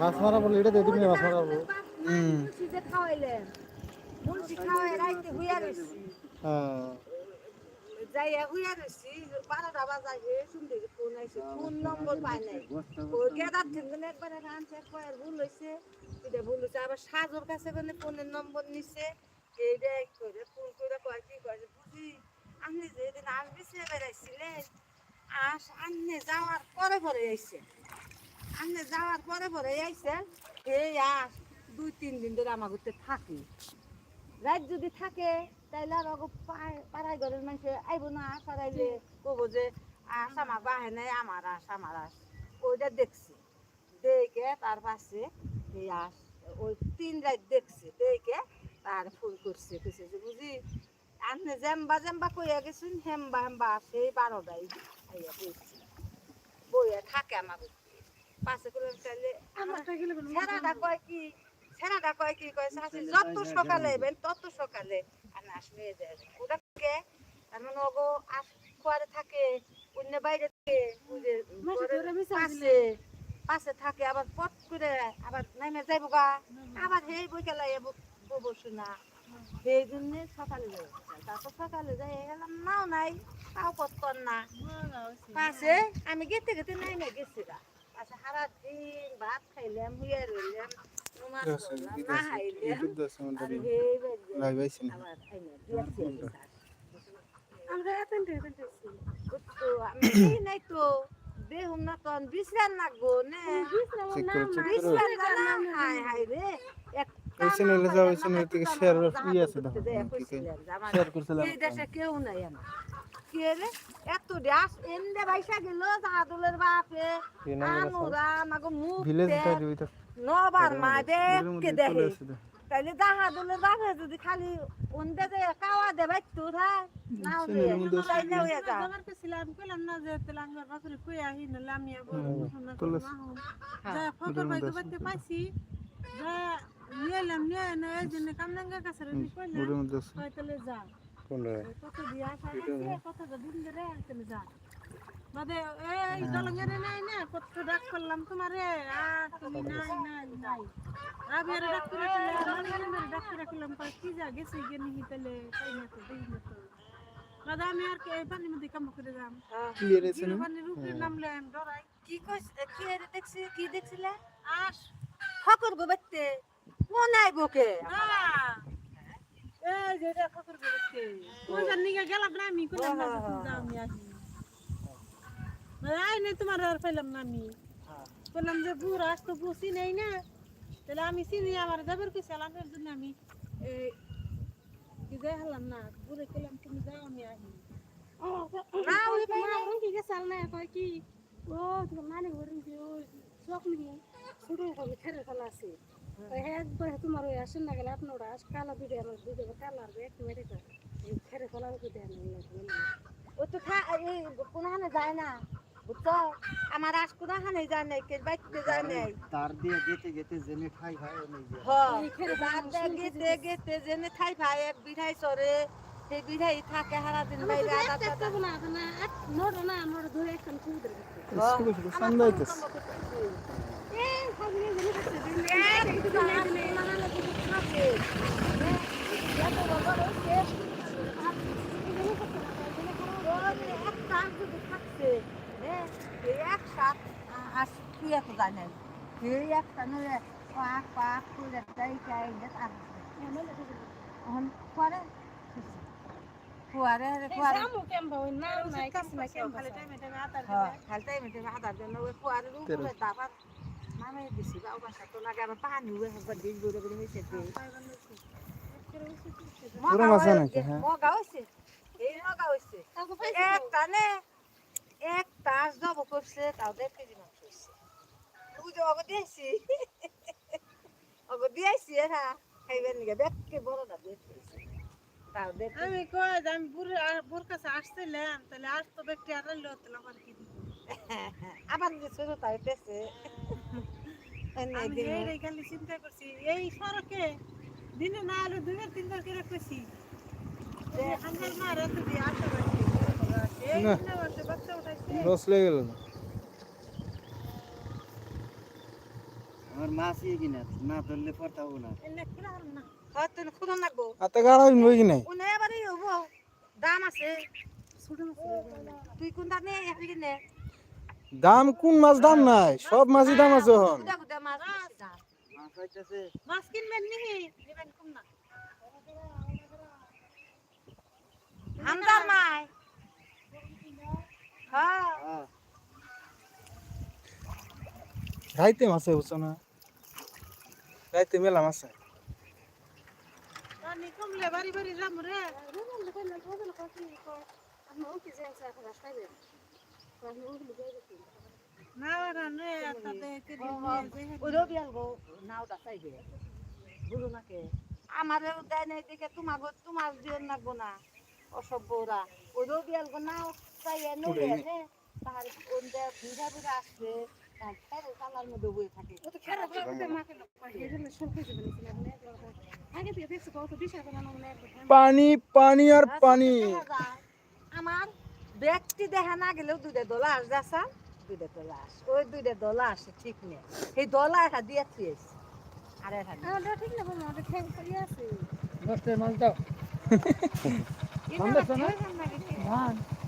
মাছ মারা বলে এটা দিয়ে তুমি মাছ মারা বলো হুম। মুন্সি যে খাওয়াইলেন মুন্সি খাওয়াই রাইতে হুইয়া রয়েছি হ্যাঁ যাইয়া হুইয়া রয়েছি বারোটা বাজায় হে শুনতে ফোন আইছে ফোন নম্বর পাই নাই ওই গেদার থেকে একবার আনছে কয়ের ভুল হয়েছে এটা ভুল আবার সাজোর কাছে মানে ফোনের নম্বর নিছে এইটা করে ফোন করে কয় কি কয় বুঝি আপনি যেদিন আসবি সে বেড়াইছিলেন আস, আন্নে যাওয়ার পরে পরে আইছে। আন্নে যাওয়ার পরে পরে আইছে, এই আস, দুই, তিন দিন ধরে আমার ঘুরতে থাকি। রাত যদি থাকে, তাইলে আর পাড়ায়- ঘরের মানুষ আইব না, সরাইলে কব যে আস আমার বাহে নাই, আমার আস আমার আস। ওইটা দেখছি। দেখে তার পাশে এই আস, ওই তিন রাত দেখছি। দেখে তার ফোন করছে, কইছে যে বুঝি আপনি জেম্বা জেম্বা কইয়া গেছেন, হেম্বা হেম্বা, সেই বারোটাই আইয়া বইছি বইয়া থাকে আমার পাশে করে ছেড়াটা কয় কি? ছেড়াটা কয় কি? কয় শাশি যত সকালে এবেন তত সকালে আমি আসবে ওটা কে? তার মানে আস কুয়ারে থাকে অন্য বাইরে থাকে পাশে পাশে থাকে আবার পট করে আবার নামে যাইব গা। আবার হেই বই খেলা বসু না সেই জন্য সকালে যাই তারপর সকালে যাই গেলাম নাও নাই তাও করতাম না। পাশে আমি গেতে গেতে নাই না গেছি পাশে সারা দিন ভাত খাইলাম হুইয়া রইলাম আমরা এতন এতন তো আমি এই নাই তো। দেহুম না। তখন বিশ্রাম লাগবো নে চেক করে চেক করে বিশ্রাম জানা হাই হাই রে। এক ওই চ্যানেলে যাও ওই চ্যানেল থেকে শেয়ার ই আছে দেখো। শেয়ার করছিলাম। এই দেশে কেউ নাই আমার কে রে? এত ডাস এন্দে বাইসা গেল জাদুলের বাপে। কি নাম গেল আনুরা আমাকে মুখ ভিলেজ দেখ, নবার মা দেখে দেখো। তাইলে জাহাদুলের বাপে যদি খালি ওন্দে যে কাওয়া দেবে তো থাক নাও দে চ্যানেলের মধ্যে তাই না হয়ে যা। আমার ছিলাম কইলাম না যে তেলাঙ্গার বাপরে কই আহি না লামিয়া শোনা চলে যা ফকর ভাই কইতে পাইছি। যা নিলাম নিয়ে না এই জন্য কামনাঙ্গা কাছে রে কইলাম। ওদের মধ্যে আছে। কইতলে যা। কোনটা? কত দিয়া আসা কত দিন ধরে আসলে যা। বাদে এই দলঙ্গের নাই না কত ডাক করলাম তোমারে। আর তুমি নাই নাই নাই। আমি ডাক করে দিলাম ডাক করে দিলাম কি যা গেছে গেনি হিতলে তাই না তো দেই না তো? দাদা আমি আর এই পানির মধ্যে কাম করে যাম। কি এরেছে পানির উপরে নামলে আমি ডরাই। কি কইছ কি এর দেখছি কি দেখছিলে? আস। ঠাকুর গো বেতে মনে আইব এই যে ফকর করতে ওই জানি গেলাম না আমি কইলাম না যে আমি আসি। আই নাই তোমার আর পাইলাম না আমি। বললাম যে বুড়া আজ তো বুঝি নেই না। তাহলে আমি চিনি আমার যাবার কি সালামের জন্য আমি এই, কি যাই হলাম না বুড়ে কইলাম তুমি যাও আমি আসি। না ওই মা ওরম কি গেছাল না কয় কি? ও তোমার মানে একবার তোমার ওই আসেন না গেলে আপনার কালা দুটো আমার দুটো কালার এক মেরে খেরে ফেলা দেয় ও তো থা যায় না? বুঝছ? আমার আজ কোনখানে যায় নাই কে বাইতে যায় নাই। তার দিয়ে যেতে যেতে জেনে খাই খাই অনেক যে হ বাদ দে গেতে গেতে জেনে ঠাই ভাই এক বিধাই সরে সেই বিধাই থাকে সারা দিন বাইরে আদা আদা না না নোট না নোট ধরে একখান কুদের শুধু শুধু সন্ধ্যা হইতেছে এই খালি জেনে ফুয়ারে ফুয়ারে আমু কেমবা ওই নাম নাই কিছু না কেমবা খালি টাইমে টাইমে আদার দেন ওই ফুয়ারের উপরে দাবার নামে দিছি বা বাসা তো লাগে আবার পানি হয়ে একবার দিন ঘুরে ঘুরে হয়েছে পুরো মাছ নাকি, হ্যাঁ? মগা হয়েছে এই মগা হয়েছে একটা নে একটা জব করছে তাও দেড় কেজি মাছ হয়েছে তুই যে অগো দিয়েছি। অগো দিয়েছি এরা খাইবেন নিকে? দেখকে বড়টা কেজি আমি কই যে আমি বুড়ি বুড় কাছে আসছিলাম তাহলে আজ তো ব্যক্তি আর লোত আমার কি আবার যে ছোট তাই পেছে। আমি খালি চিন্তা করছি। এই সড়কে দিনে না আলো দুবার তিনবার করে কইছি। যে আমার মা রাতে দিয়ে আসা বাড়ি এই না। দিনে বসে বাচ্চা উঠাইছে লস লেগে গেল মাছই কিনা না ধরলে পড়তাবো না এনে কিনা হল না। তুই খুদন লাগবো আতে গাড়া হইন কি নাই? উনি এবারই হব। দাম আছে। তুই কোন দাম নেই এখন নে দাম কোন মাছ দাম নাই? সব মাছই দাম আছে হন মাছ দাম মাছ কিনবেন নিহি নিবেন কম না হামদার মাই রাইতে মাছে বুঝছ না? রাইতে মেলা মাছে। না নে বুঝো নাকে আমারও দেয় নাই দেখে তোমার তোমার দিয়ে লাগবো না। অসভ্য ওরা ওই রবি আলগো নাও নড়ে আসবে বয়ে থাকে। পানি পানি আর পানি। আমার ব্যক্তি দেখা না গেলেও দুইটা দোলা আস যাসা দুইটা দোলা আস। ওই দুইটা দোলা আসে ঠিক নেই। এই দলা একটা দিয়ে থিয়েছি আর নেই। ঠিক না বলো আমাদের খেয়ে পড়ে আছে। দশটার মাছ দাও।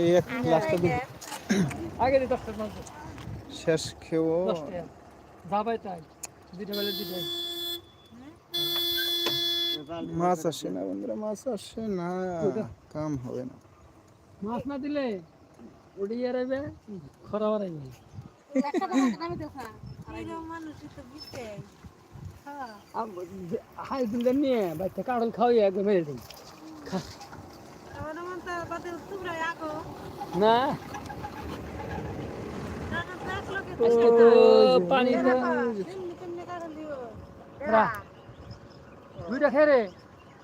এই এক গ্লাসটা দিন। আগে শেষ খেও যাবাই তাই। দুইটা বেলা দুইটাই মাছ আসে না বন্ধুরা মাছ আসে না। কাম হবে না। মাছ না দিলে উড়িয়ে রাখবে খরা রাখবে হ্যাঁ হাই দিলে নিয়ে বাচ্চা কাড়ল খাওয়াই একবার মেরে দিন আমার মন তো বাদে তোমরা আগো না আজকে তো পানি তো রা। দুইটা খেরে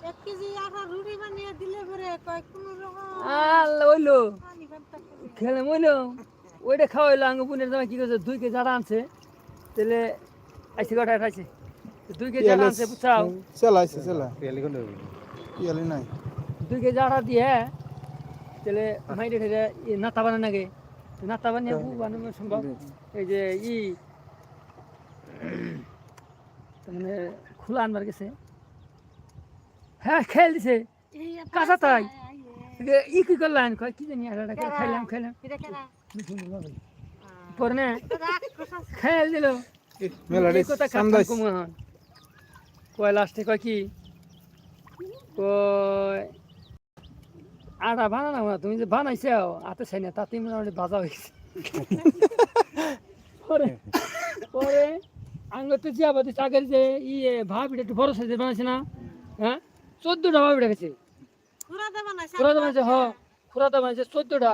এক কেজি আটা রুটি বানিয়ে দিলে পরে কয় কোনো রকম আল ওইলো খেলে মইলো ওইটা খাওয়াইলো আঙ্গ বুনের জামাই কি করছে দুই কেজি জাড়া আনছে তাহলে আইসি কটা আইছে দুই কেজি জাড়া আনছে বুঝছাও চালাইছে চালা ইয়ালি নাই দুই কেজি আটা দিয়ে তাহলে মাইরে খেলে নাতা বানান নাগে নাতা বানিয়ে বু বানানো সম্ভব। এই যে ই মানে খোলা আনবার গেছে। হ্যাঁ খেল দিছে। কাঁচা তাই। ই কি করলেন কয় কি জানি খাইলাম খাইলাম পরে না। খেল দিল। কয় লাস্টে কয় কি? কয় আটা বানানো না তুমি যে বানাইছো হাতে চাই না তাতেই মোটামুটি বাজা হয়েছে। পরে পরে আঙ্গতে যে আবার চাকরি যে ইয়ে ভাবিটা একটু বড় সাইজের বানাইছে না হ্যাঁ চোদ্দটা ভাবিটা গেছে খুরাতে বানাইছে হ খুরাতে বানাইছে চোদ্দটা।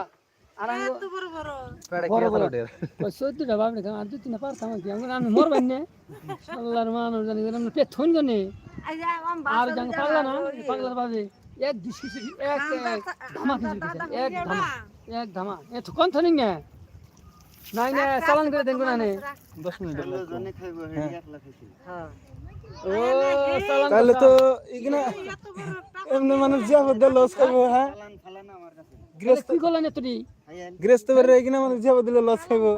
আর আঙ্গ এত বড় বড়। বড় বড়। ওই চোদ্দটা ভাবলে খাম আর দুই তিনটা পারতাম আর কি আমি আমি মরবেন না। আল্লাহর মানুষ জানি পেট গনে আর পাগলা না? পাগলার ভাবে এক এক এক ধামা দিছে, এক ধামা এক ধামা এ তো কোন থনিং না নাই না চালান করে দেন নে দশ মিনিট ষোলো জনে খাইবো হ্যাঁ। ও চালান তাহলে তো এমনি মানুষ যে বদলে লস খাইবো হ্যাঁ? ফালান ফালান আমার কাছে। গৃহস্থ কি করলেন এতটি খাইয়েন গৃহস্থ বের এখানে মানুষ যে বদলে লস খাইবো।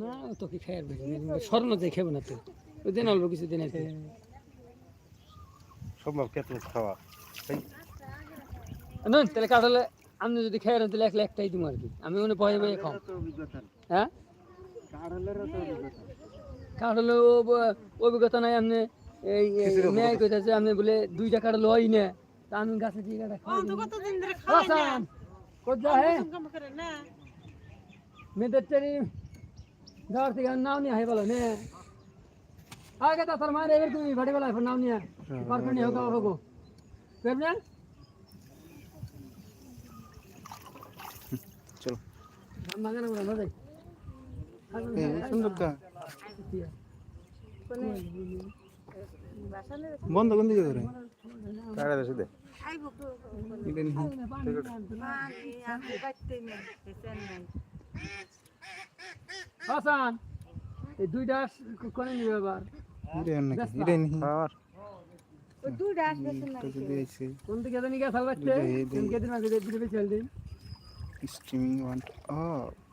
না তো কি খাইয়ার বেশি স্বর্ণ দিয়ে না তো। ওই দিন অল্প কিছু সম্ভব খাওয়া। না তাহলে কাটালে আপনি যদি খাই তাহলে একলা একটাই দিব আর কি। আমি মনে ভয়ে ভয়ে খাও হ্যাঁ? তো অভিজ্ঞতা নাই আপনি এই মেয়ে কইতাছে আপনি বলে দুইটা কাটলে হয় না। তা আমি গাছে দিয়ে কাটা খাই তো কতদিন ধরে খাওয়াই না? হাসান কোথা হে কাম করে না। মেয়েদের টেরি ঘর থেকে নাও নিয়ে হাই বলো নে। আগে তা তার মায়ের এবার তুমি ভাটি বেলা নাও নিয়ে পারফেক্ট নিয়ে হোক হোক করবে চলো বাগানে বলা না যাই এই সুন্দর কা বন্ধ কোন দিকে ধরে দেশে দে। হাসান এই দুইটা কোনে নিবে আবার নাকি দুইটা আসবে আইছে কোন দিকে জানি গেছাল বাচ্চা। কোন কেদিন আগে ভিডিও চল দিন streaming went up. Oh.